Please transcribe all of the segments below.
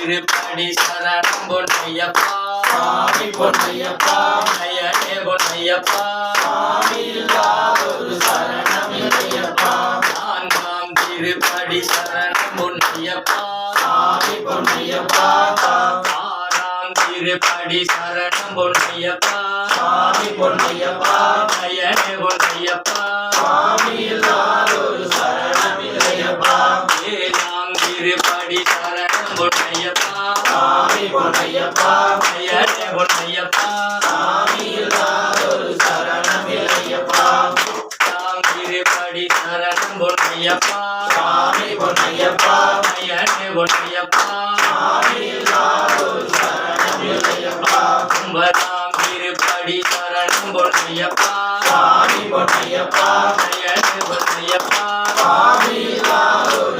திருப்படி சரணம் பொன்னையப்பா சாமி பொன்னையப்பா நயனே பொன்னையப்பா சாமி சுவாமி பொன்னையப்பா. ஆறாம் திருப்படி சரணம் பொன்னையப்பா. சுவாமி பொன்னையப்பா நயனே பொன்னையப்பா சாமி இல்லாதொரு சரணம் இல்லையப்பா ஏழாம் திருப்படி சரணம் பொன்னையப்பா சுவாமி பொன்னையப்பா நயனே பொன்னையப்பா. பொன்னையப்பா சுவாமி பொன்னையப்பா. நயனே பொன்னையப்பா. சுவாமி இல்லாதொரு சரணம் இல்லையப்பா ஒன்பதாம் திருப்படி சரணம் பொன்னையப்பா. சுவாமி பொன்னையப்பா. நயனே பொன்னையப்பா. இல்லாதொரு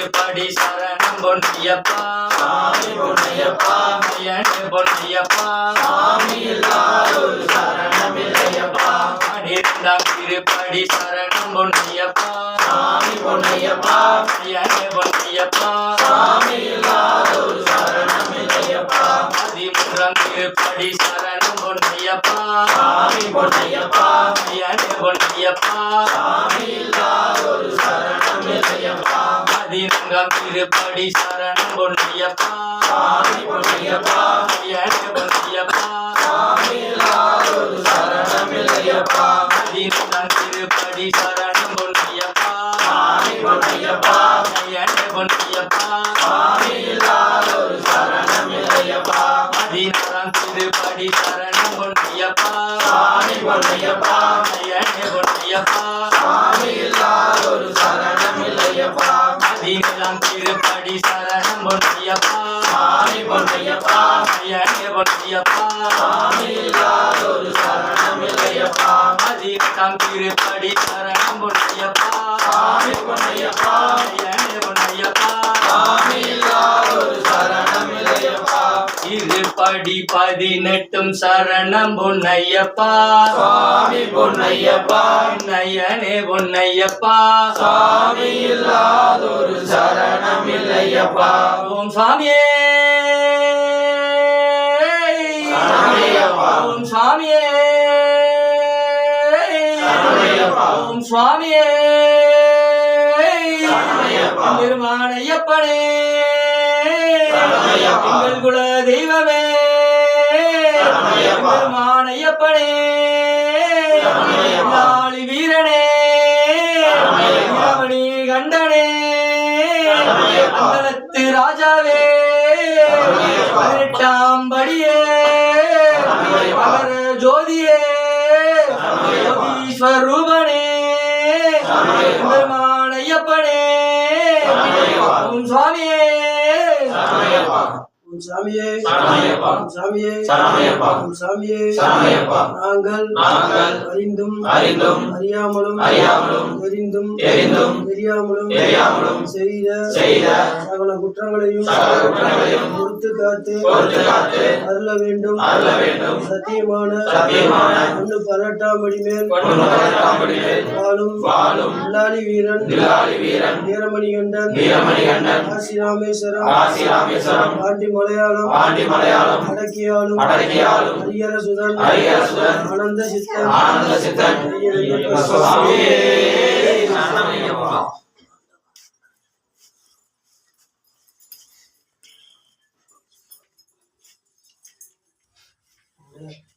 திருப்படி சரணம் பொன்னையப்பா. சுவாமி பொன்னையப்பா. நயனே பொன்னையப்பா. சுவாமி இல்லாதொரு சரணம் இல்லையப்பா. பன்னிரெண்டாம் திருப்படி சரணம் பொன்னையப்பா. சுவாமி பொன்னையப்பா. நயனே பொன்னையப்பா. இல்லாதொரு சரணம் இல்லையப்பா. பதிமூன்றாம் திருப்படி சரணம் பொன்னையப்பா. சுவாமி பொன்னையப்பா. நயனே பொன்னையப்பா. இல்லாதொரு சரணம் இல்லையப்பா. பதினான்காம் திருப்படி சரணம் பொன்னையப்பா. பொன்னையப்பா பொன்னையப்பா பதினைந்தாம் திருப்படி சரணம் பொன்னையப்பா. பொன்னையப்பா பொன்னையப்பா பதினாறாம் திருப்படி சரணம் பொன்னையப்பா. பொன்னையப்பா பொன்னையப்பா சுவாமி இல்லாதொரு சரணம் இல்லையப்பா பதினேழாம் திருப்படி சரணம் பொன்னையப்பா. சுவாமி பொன்னையப்பா. நயனே பொன்னையப்பா. சுவாமி இல்லாதொரு சரணம் இல்லையப்பா. பதினெட்டாம் திருப்படி சரணம் பொன்னையப்பா. திருப்படி பதினெட்டும் சரணம் பொன்னையப்பா. சுவாமி பொன்னையப்பா. நயனே பொன்னையப்பா. சாமி இல்லாதொரு சரணம் இல்லையப்பா. ஓம் சாமியே. ஓம் சாமியே. ஓம் சுவாமியே. எங்கள் குல தெய்வமே சரணமையப்பா. நாளி வீரனே. வீரமணி கண்டனே. அந்தலத்து ராஜாவே. பதினெட்டாம் படியே. மகர ஜோதியே சரணமையப்பா. பெருமானையப்பனே. உன் சுவாமியே சாமியே சாமியே சாமியே. நாங்கள் அறிந்தும் அறிந்தும் அறியாமலும் அறியாமலும் தெரிந்தும் தெரிந்தும் தெரியாமலும் தெரியாமலும் செய்த செய்த சகல குற்றங்களையும் பொறுத்து காத்து பொறுத்து காத்து அருள வேண்டும். அருள வேண்டும். சத்தியமான சத்தியமான ஒன்று பதினெட்டாம் படி மேல் வாழும் வாழும் வில்லாளி வீரன் வில்லாளி வீரன் வீரமணிகண்டன் வீரமணிகண்டன் காசி ராமேஸ்வரம் காசி ராமேஸ்வரம் பாண்டி மலையாளம் ஆண்டி மலையாளம் அடக்கியாலும் அடக்கியாலும் அரியரசுதன் அரியரசுதன் ஆனந்த சித்தன் ஆனந்த சித்தன் சுவாமியே Yeah.